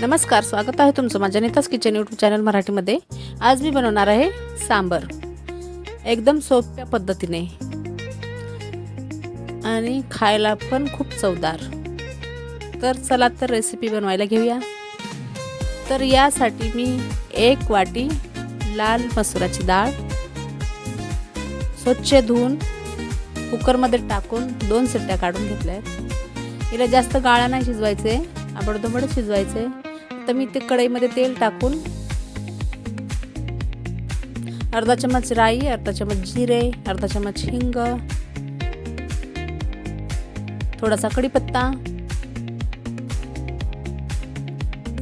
नमस्कार स्वागत आहे तुमचं माझ्या नेताच किचन यूट्यूब चॅनल मराठीमध्ये. आज मी बनवणार आहे सांबर. एकदम सोप्या पद्धतीने. आणि खायला पण खूप चवदार. तर चला तर रेसिपी बनवायला घेऊया. तर यासाठी मी एक वाटी लाल मसुराची डाळ स्वच्छ धुवून कुकरमध्ये टाकून दोन सिट्ट्या काढून घेतल्या आहेत. हिला जास्त गाळा नाही शिजवायचे आबडधोबड शिजवायचे. तर मी ते कढईमध्ये तेल टाकून अर्धा चमच राई अर्धा चमच जिरे अर्धा चम्मच हिंग थोडासा कढीपत्ता.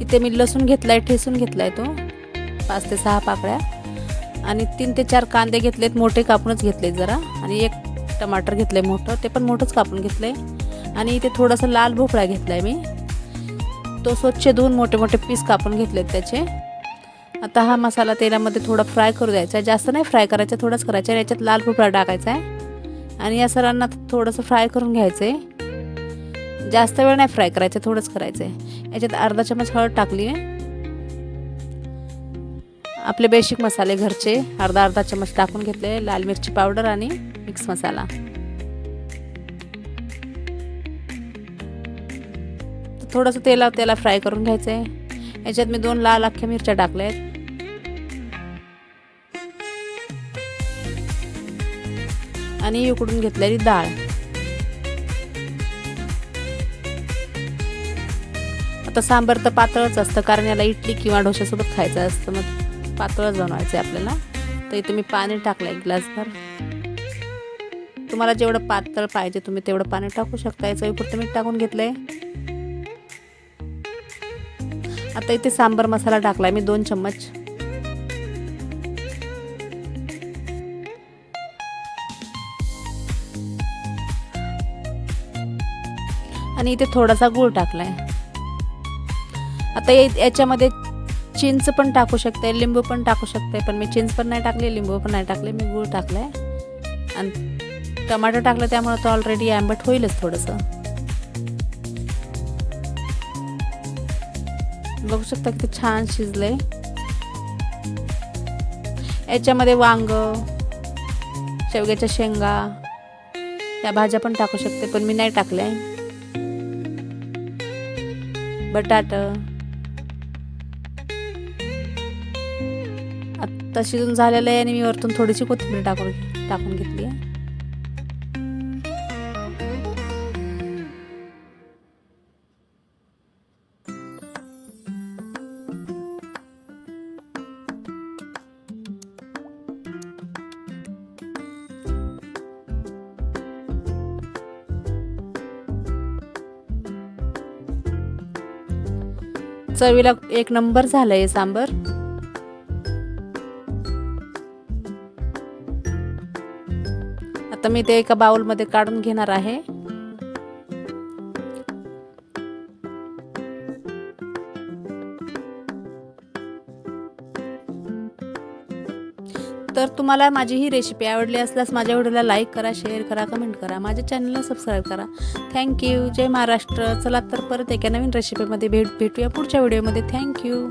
इथे मी लसूण घेतलाय ठेसून घेतलाय तो पाच ते सहा पाकळ्या. आणि तीन ते चार कांदे घेतलेत मोठे कापूनच घेतले जरा. आणि एक टमाटर घेतलंय मोठं ते पण मोठंच कापून घेतलंय. आणि इथे थोडासा लाल भोपळा घेतलाय मी. तो स्वच्छ धुवून मोठे मोठे पीस कापून घेतलेत त्याचे. आता हा मसाला तेलामध्ये थोडा फ्राय करू द्यायचा आहे. जास्त नाही फ्राय करायचा थोडंच करायचं आहे. याच्यात लाल भोपळा टाकायचा आहे. आणि या सरांना थोडंसं फ्राय करून घ्यायचं आहे. जास्त वेळ नाही फ्राय करायचं थोडंच करायचं आहे. याच्यात अर्धा चमच हळद टाकली आहे. आपले बेसिक मसाले घरचे अर्धा अर्धा चमच टाकून घेतले लाल मिरची पावडर आणि मिक्स मसाला. थोडंसं तेला त्याला फ्राय करून घ्यायचं आहे याच्यात मी दोन लाल अख्ख्या मिरच्या टाकल्या आहेत आणि उकडून घेतलेली डाळ. आता सांबर तर पातळच असतं कारण याला इडली किंवा डोश्यासोबत खायचं असतं. मग पातळच बनवायचं आहे आपल्याला. तर इथे मी पाणी टाकलं एक ग्लासभर. तुम्हाला जेवढं पातळ पाहिजे तुम्ही तेवढं पाणी टाकू शकता. याचं पुरतं मीठ टाकून आहे आता इथे सांबर मसाला टाकलाय मी दोन चम्मच. आणि इथे थोडासा गूळ टाकलाय. आता याच्यामध्ये चिंच पण टाकू शकते लिंबू पण टाकू शकते पण मी चिंच पण नाही टाकले लिंबू पण नाही टाकले मी गूळ टाकलाय. आणि टमाटर टाकलं त्यामुळे तो ऑलरेडी आंबट होईलच थोडंसं. बघू शकता किती छान शिजले याच्यामध्ये वांग शेवग्याच्या शेंगा या भाज्या पण टाकू शकते पण मी नाही टाकल्या बटाट. आत्ता शिजून झालेलं आहे आणि मी वरतून थोडीशी कोथिंबीर टाकून टाकून घेतली आहे. चवीला एक नंबर झालंय सांबर. आता मी ते एका बाउलमध्ये काढून घेणार आहे. तर तुम्हाला माझी ही रेसिपी आवडली असल्यास माझ्या व्हिडिओला लाईक करा शेअर करा कमेंट करा. माझ्या चॅनलला सबस्क्राईब करा. Thank you Jai Maharashtra. चला तर परत एका नवीन रेसिपीमध्ये भेट भेटूया पुढच्या व्हिडिओमध्ये थँक्यू